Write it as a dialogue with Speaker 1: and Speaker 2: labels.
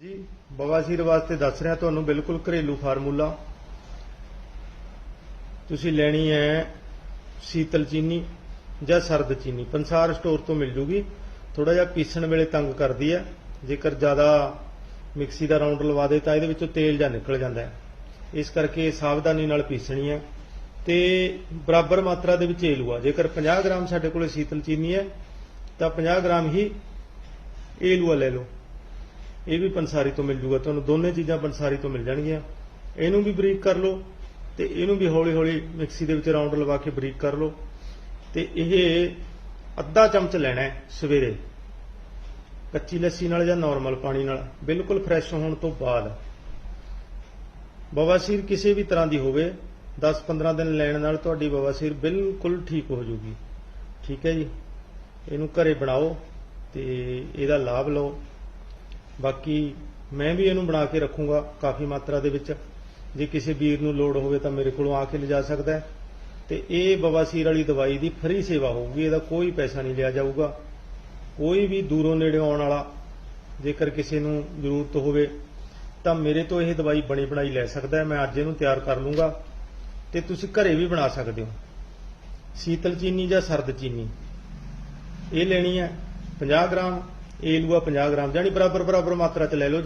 Speaker 1: ਜੀ, ਬਵਾਸੀਰ ਵਾਸਤੇ ਦੱਸ ਰਿਹਾ ਤੁਹਾਨੂੰ ਬਿਲਕੁਲ ਘਰੇਲੂ ਫਾਰਮੂਲਾ। ਤੁਸੀਂ ਲੈਣੀ ਹੈ ਸੀਤਲ ਚੀਨੀ ਜਾਂ ਸਰਦ ਚੀਨੀ। ਪੰਸਾਰ ਸਟੋਰ ਤੋਂ ਮਿਲ ਜੂਗੀ। ਥੋੜਾ ਜਿਹਾ ਪੀਸਣ ਵੇਲੇ ਤੰਗ ਕਰਦੀ ਹੈ। ਜੇਕਰ ਜ਼ਿਆਦਾ ਮਿਕਸੀ ਦਾ ਰਾਉਂਡ ਲਵਾ ਦੇ ਤਾਂ ਇਹਦੇ ਵਿੱਚੋਂ ਤੇਲ ਜਾਂ ਨਿਕਲ ਜਾਂਦਾ ਹੈ। ਇਸ ਕਰਕੇ ਸਾਵਧਾਨੀ ਨਾਲ ਪੀਸਣੀ ਹੈ। ਤੇ ਬਰਾਬਰ ਮਾਤਰਾ ਦੇ ਵਿੱਚ ਏਲੂਆ ਜੇਕਰ 50 ਗ੍ਰਾਮ ਸਾਡੇ ਕੋਲੇ ਸੀਤਲ ਚੀਨੀ ਹੈ, ਤਾਂ 50 ਗ੍ਰਾਮ ਹੀ ਏਲੂਆ ਲੈ ਲਓ। ਇਹ ਵੀ ਪੰਸਾਰੀ ਤੋਂ ਮਿਲ ਜੂਗਾ, ਤੁਹਾਨੂੰ ਦੋਨੇ ਚੀਜ਼ਾਂ ਪੰਸਾਰੀ ਤੋਂ ਮਿਲ ਜਾਣਗੀਆਂ। ਇਹਨੂੰ ਵੀ ਬਰੀਕ ਕਰ ਲਓ ਤੇ ਇਹਨੂੰ ਵੀ ਹੌਲੀ ਹੌਲੀ ਮਿਕਸੀ ਦੇ ਵਿੱਚ ਰਾਉਂਡ ਲਵਾ ਕੇ ਬਰੀਕ ਕਰ ਲਓ। ਤੇ ਇਹ ਅੱਧਾ ਚਮਚ ਲੈਣਾ ਹੈ ਸਵੇਰੇ। ਕੱਚੀ ਲੱਸੀ ਨਾਲ ਜਾਂ ਨਾਰਮਲ ਪਾਣੀ ਨਾਲ, ਬਿਲਕੁਲ ਫਰੈਸ਼ ਹੋਣ ਤੋਂ ਬਾਅਦ। ਬਵਾਸੀਰ ਕਿਸੇ ਵੀ ਤਰ੍ਹਾਂ ਦੀ ਹੋਵੇ 10-15 ਦਿਨ ਲੈਣ ਨਾਲ ਤੁਹਾਡੀ ਬਵਾਸੀਰ ਬਿਲਕੁਲ ਠੀਕ ਹੋ ਜਾਊਗੀ ਠੀਕ ਹੈ ਜੀ? ਇਹਨੂੰ ਘਰੇ ਬਣਾਓ ਤੇ ਇਹਦਾ ਲਾਭ ਲਓ। ਬਾਕੀ ਮੈਂ ਵੀ ਇਹਨੂੰ ਬਣਾ ਕੇ ਰੱਖੂੰਗਾ ਕਾਫੀ ਮਾਤਰਾ ਦੇ ਵਿੱਚ। ਜੇ ਕਿਸੇ ਵੀਰ ਨੂੰ ਲੋੜ ਹੋਵੇ ਤਾਂ ਮੇਰੇ ਕੋਲੋਂ ਆ ਕੇ ਲਿਜਾ ਸਕਦਾ ਹੈ। ਤੇ ਇਹ ਬਵਾਸੀਰ ਵਾਲੀ ਦਵਾਈ ਦੀ ਫ੍ਰੀ ਸੇਵਾ ਹੋਊਗੀ, ਇਹਦਾ ਕੋਈ ਪੈਸਾ ਨਹੀਂ ਲਿਆ ਜਾਊਗਾ। ਕੋਈ ਵੀ ਦੂਰੋਂ ਨੇੜੇ ਆਉਣ ਵਾਲਾ ਜੇਕਰ ਕਿਸੇ ਨੂੰ ਜ਼ਰੂਰਤ ਹੋਵੇ ਤਾਂ ਮੇਰੇ ਤੋਂ ਇਹ ਦਵਾਈ ਬਣੀ ਬਣਾਈ ਲੈ ਸਕਦਾ ਮੈਂ ਅੱਜ ਇਹਨੂੰ ਤਿਆਰ ਕਰ ਲੂੰਗਾ ਤੇ ਤੁਸੀਂ ਘਰੇ ਵੀ ਬਣਾ ਸਕਦੇ ਹੋ। ਸੀਤਲ ਚੀਨੀ ਜਾਂ ਸਰਦ ਚੀਨੀ। ਇਹ ਲੈਣੀ ਹੈ 50 ਗ੍ਰਾਮ। ਇਹ ਲੂਆ 50 ਗ੍ਰਾਮ ਜਾਨੀ ਬਰਾਬਰ ਬਰਾਬਰ ਮਾਤਰਾ ਚ ਲੈ ਲਓ।